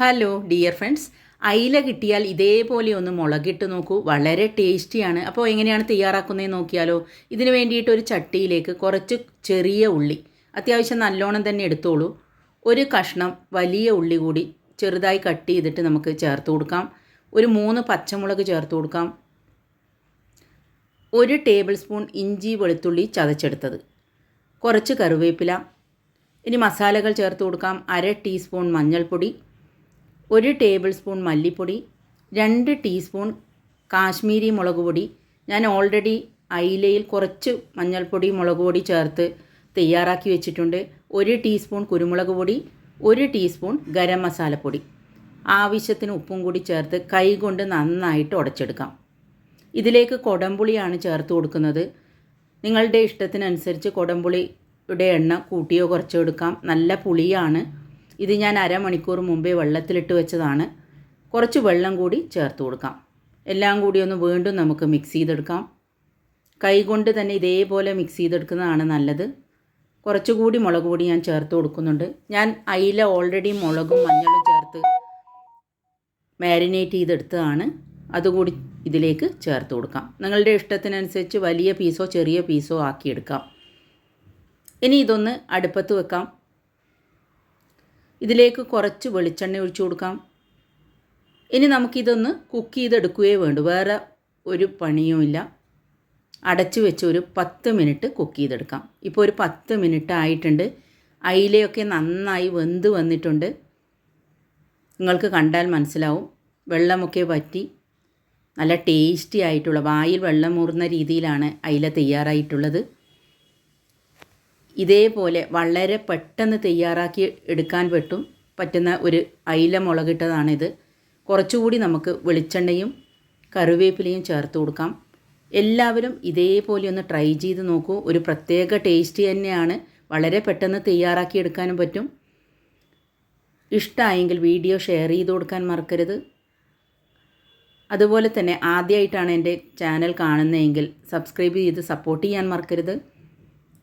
Hello dear friends അയില കിട്ടിയാൽ ഇതേപോലെ ഒന്ന് മുളകിട്ട് നോക്കൂ. വളരെ ടേസ്റ്റിയാണ് അപ്പോൾ എങ്ങനെയാണ് തയ്യാറാക്കുന്നതെന്ന് നോക്കിയാലോ? ഇതിന് വേണ്ടിയിട്ട് ഒരു ചട്ടിയിലേക്ക് കുറച്ച് ചെറിയ ഉള്ളി അത്യാവശ്യം നല്ലോണം തന്നെ എടുത്തോളൂ. ഒരു കഷ്ണം വലിയ ഉള്ളി കൂടി ചെറുതായി കട്ട് ചെയ്തിട്ട് നമുക്ക് ചേർത്ത് കൊടുക്കാം. ഒരു മൂന്ന് പച്ചമുളക് ചേർത്ത് കൊടുക്കാം. ഒരു ടേബിൾ സ്പൂൺ ഇഞ്ചി വെളുത്തുള്ളി ചതച്ചെടുത്തത്. കുറച്ച് കറിവേപ്പില. ഇനി മസാലകൾ ചേർത്ത് കൊടുക്കാം. അര ടീസ്പൂൺ മഞ്ഞൾപ്പൊടി. ഒരു ടേബിൾ സ്പൂൺ മല്ലിപ്പൊടി രണ്ട് ടീസ്പൂൺ കാശ്മീരി മുളക് പൊടി. ഞാൻ ഓൾറെഡി അയിലയിൽ കുറച്ച് മഞ്ഞൾപ്പൊടി മുളക് പൊടി ചേർത്ത് തയ്യാറാക്കി വെച്ചിട്ടുണ്ട്. ഒരു ടീസ്പൂൺ കുരുമുളക് പൊടി ഒരു ടീസ്പൂൺ ഗരം മസാലപ്പൊടി ആവശ്യത്തിന് ഉപ്പും കൂടി ചേർത്ത് കൈ കൊണ്ട് നന്നായിട്ട് ഉടച്ചെടുക്കാം. ഇതിലേക്ക് കൊടംപുളിയാണ് ചേർത്ത് കൊടുക്കുന്നത്. നിങ്ങളുടെ ഇഷ്ടത്തിനനുസരിച്ച് കൊടംപുളിയുടെ എണ്ണ കൂട്ടിയോ കുറച്ചോ എടുക്കാം. നല്ല പുളിയാണ്. ഇത് ഞാൻ അരമണിക്കൂർ മുമ്പേ വെള്ളത്തിലിട്ട് വെച്ചതാണ്. കുറച്ച് വെള്ളം കൂടി ചേർത്ത് കൊടുക്കാം. എല്ലാം കൂടി ഒന്ന് വീണ്ടും നമുക്ക് മിക്സ് ചെയ്തെടുക്കാം. കൈകൊണ്ട് തന്നെ ഇതേപോലെ മിക്സ് ചെയ്തെടുക്കുന്നതാണ് നല്ലത്. കുറച്ചുകൂടി മുളക് പൊടി ഞാൻ ചേർത്ത് കൊടുക്കുന്നുണ്ട്. ഞാൻ അയില ഓൾറെഡി മുളകും മഞ്ഞളും ചേർത്ത് മാരിനേറ്റ് ചെയ്തെടുത്തതാണ്. അതുകൂടി ഇതിലേക്ക് ചേർത്ത് കൊടുക്കാം. നിങ്ങളുടെ ഇഷ്ടത്തിനനുസരിച്ച് വലിയ പീസോ ചെറിയ പീസോ ആക്കിയെടുക്കാം. ഇനി ഇതൊന്ന് അടുപ്പത്ത് വെക്കാം. ഇതിലേക്ക് കുറച്ച് വെളിച്ചെണ്ണ ഒഴിച്ചു കൊടുക്കാം. ഇനി നമുക്കിതൊന്ന് കുക്ക് ചെയ്തെടുക്കുകയേ വേണ്ടു. വേറെ ഒരു പണിയുമില്ല അടച്ചു വെച്ച് ഒരു പത്ത് മിനിറ്റ് കുക്ക് ചെയ്തെടുക്കാം. ഇപ്പോൾ ഒരു പത്ത് മിനിറ്റ് ആയിട്ടുണ്ട്. അയിലയൊക്കെ നന്നായി വെന്ത് വന്നിട്ടുണ്ട്. നിങ്ങൾക്ക് കണ്ടാൽ മനസ്സിലാവും. വെള്ളമൊക്കെ വറ്റി നല്ല ടേസ്റ്റി ആയിട്ടുള്ള വായിൽ വെള്ളം മൂറുന്ന രീതിയിലാണ് അയില തയ്യാറായിട്ടുള്ളത്. ഇതേപോലെ വളരെ പെട്ടെന്ന് തയ്യാറാക്കി എടുക്കാൻ പറ്റും പറ്റുന്ന ഒരു അയില മുളകിട്ടതാണിത്. കുറച്ചുകൂടി നമുക്ക് വെളിച്ചെണ്ണയും കറിവേപ്പിലയും ചേർത്ത് കൊടുക്കാം. എല്ലാവരും ഇതേപോലെ ഒന്ന് ട്രൈ ചെയ്ത് നോക്കൂ. ഒരു പ്രത്യേക ടേസ്റ്റ് തന്നെയാണ്. വളരെ പെട്ടെന്ന് തയ്യാറാക്കി എടുക്കാനും പറ്റും. ഇഷ്ടമായെങ്കിൽ വീഡിയോ ഷെയർ ചെയ്ത് കൊടുക്കാൻ മറക്കരുത്. അതുപോലെ തന്നെ ആദ്യമായിട്ടാണ് എന്റെ ചാനൽ കാണുന്നതെങ്കിൽ സബ്സ്ക്രൈബ് ചെയ്ത് സപ്പോർട്ട് ചെയ്യാൻ മറക്കരുത്.